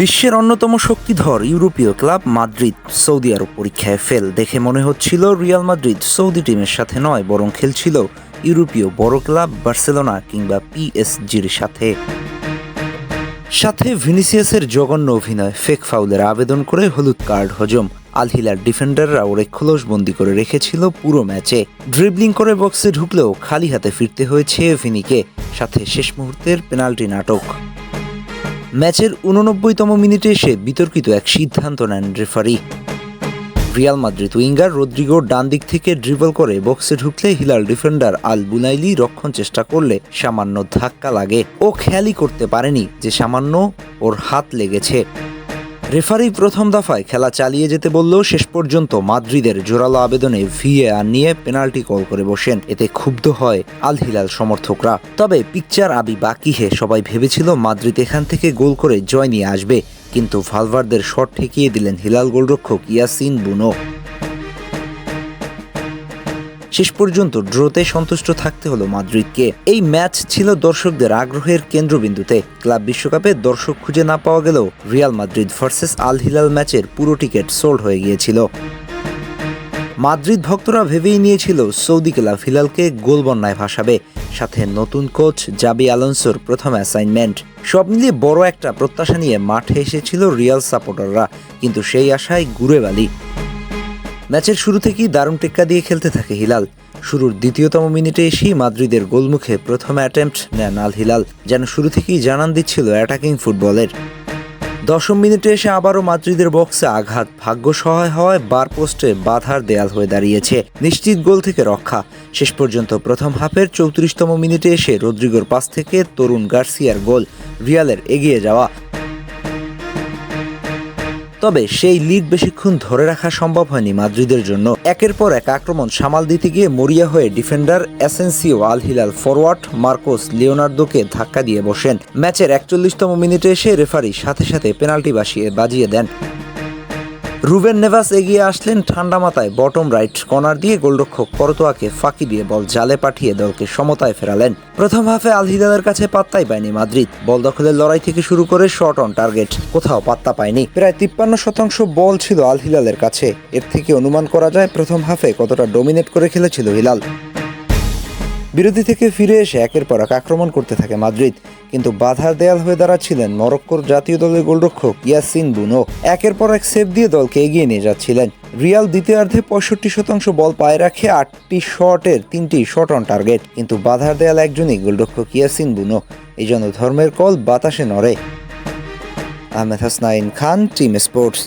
বিশ্বের অন্যতম শক্তিধর ইউরোপীয় ক্লাব মাদ্রিদ সৌদি আরব পরীক্ষায় ফেল দেখে মনে হচ্ছিল রিয়াল মাদ্রিদ সৌদি টিমের সাথে নয়, বরং খেলছিল ইউরোপীয় বড় ক্লাব বার্সেলোনা কিংবা পিএসজির সাথে। সাথে ভিনিসিয়াসের জঘন্য অভিনয়, ফেক ফাউলের আবেদন করে হলুদ কার্ড হজম আল হিলার ডিফেন্ডাররা ওরে খোলসবন্দি করে রেখেছিল পুরো ম্যাচে। ড্রিবলিং করে বক্সে ঢুকলেও খালি হাতে ফিরতে হয়েছে ভিনিকে, সাথে শেষ মুহূর্তের পেনাল্টি নাটক। ম্যাচের উননব্বইতম মিনিটে এসে বিতর্কিত এক সিদ্ধান্ত নেন রেফারি। রিয়াল মাদ্রিদ উইঙ্গার রদ্রিগোর ডান দিক থেকে ড্রিবল করে বক্সে ঢুকলে হিলাল ডিফেন্ডার আল বুনাইলি রক্ষণ চেষ্টা করলে সামান্য ধাক্কা লাগে। ও খেয়ালই করতে পারেনি যে সামান্য ওর হাত লেগেছে। রেফারি প্রথম দফায় খেলা চালিয়ে যেতে বললেও শেষ পর্যন্ত মাদ্রিদের জোরালো আবেদনে ভিএআর নিয়ে পেনাল্টি কল করে বসেন। এতে ক্ষুব্ধ হয় আল হিলাল সমর্থকরা। তবে পিকচার আবি বাকি হে, সবাই ভেবেছিল মাদ্রিদ এখান থেকে গোল করে জয় নিয়ে আসবে। কিন্তু ভালভারদের শট ঠেকিয়ে দিলেন হিলাল গোলরক্ষক ইয়াসিন বুনো। শেষ পর্যন্ত ড্রোতে সন্তুষ্ট থাকতে হলো মাদ্রিদকে। এই ম্যাচ ছিল দর্শকদের আগ্রহের কেন্দ্রবিন্দুতে। ক্লাব বিশ্বকাপে দর্শক খুঁজে না পাওয়া গেলেও Real Madrid versus Al Hilal ম্যাচের পুরো টিকিট সোল্ড হয়ে গিয়েছিল। মাদ্রিদ ভক্তরা ভেবেই নিয়েছিল সৌদি ক্লাব হিলালকে গোল বন্যায় ভাসাবে। সাথে নতুন কোচ জাবি আলোনসোর প্রথম অ্যাসাইনমেন্ট। সব মিলিয়ে বড় একটা প্রত্যাশা নিয়ে মাঠে এসেছিল রিয়াল সাপোর্টাররা। কিন্তু সেই আশায় গুড়ে বালি ম্যাচের শুরু থেকেই দারুণ টেক্কা দিয়ে খেলতে থাকে হিলাল। শুরুর দ্বিতীয়তম মিনিটে এসেই মাদ্রিদের গোলমুখে প্রথম অ্যাটেম্পট নেন আল হিলাল, যেন শুরু থেকেই জানান দিচ্ছিল অ্যাটাকিং ফুটবলের। দশম মিনিটে এসে আবারও মাদ্রিদের বক্সে আঘাত, ভাগ্য সহায় হওয়ায় বার পোস্টে বাধার দেয়াল হয়ে দাঁড়িয়েছে। নিশ্চিত গোল থেকে রক্ষা। শেষ পর্যন্ত প্রথম হাফের চৌত্রিশতম মিনিটে এসে রদ্রিগোর পাস থেকে তরুণ গার্সিয়ার গোল, রিয়ালের এগিয়ে যাওয়া। তবে সেই লিড বেশিক্ষণ ধরে রাখা সম্ভব হয়নি মাদ্রিদের জন্য। একের পর এক আক্রমণ সামাল দিতে গিয়ে মরিয়া হয়ে defender Asensio Al Hilal forward Marcos লিওনার্দোকে ধাক্কা দিয়ে বসেন। ম্যাচের একচল্লিশতম মিনিটে এসে রেফারি সাথে সাথে পেনাল্টি বাসিয়ে বাজিয়ে দেন। রুবেন নেভাস এগিয়ে আসলেন ঠান্ডা মাথায় বটম রাইট কর্নার দিয়ে গোলরক্ষক করতোয়াকে ফাঁকি দিয়ে বল জালে পাঠিয়ে দলকে সমতায় ফেরালেন। প্রথম হাফে আল হিলালের কাছে পাত্তাই পায়নি মাদ্রিদ। বল দখলের লড়াই থেকে শুরু করে শট অন টার্গেট, কোথাও পাত্তা পায়নি। প্রায় তিপ্পান্ন শতাংশ বল ছিল আলহিলালের কাছে। এর থেকে অনুমান করা যায় প্রথম হাফে কতটা ডোমিনেট করে খেলেছিল হিলাল। বিরোধী থেকে ফিরে এসে একের পর এক আক্রমণ করতে থাকে মাদ্রিদ, কিন্তু বাধার দেয়াল হয়ে দাঁড়াচ্ছিলেন মরক্কোর জাতীয় দলের গোলরক্ষক ইয়াসিন বুনো। একের পর এক সেভ দিয়ে দলকে এগিয়ে নিয়ে যাচ্ছিলেন। রিয়াল দ্বিতীয়ার্ধে পঁয়ষট্টি শতাংশ বল পায়ে রাখে আটটি শটের তিনটি শট অন টার্গেট, কিন্তু বাধার দেয়াল একজনই গোলরক্ষক ইয়াসিন বুনো। এই জন্য ধর্মের কল বাতাসে নড়ে। Ahmed Hasnain Khan, team sports.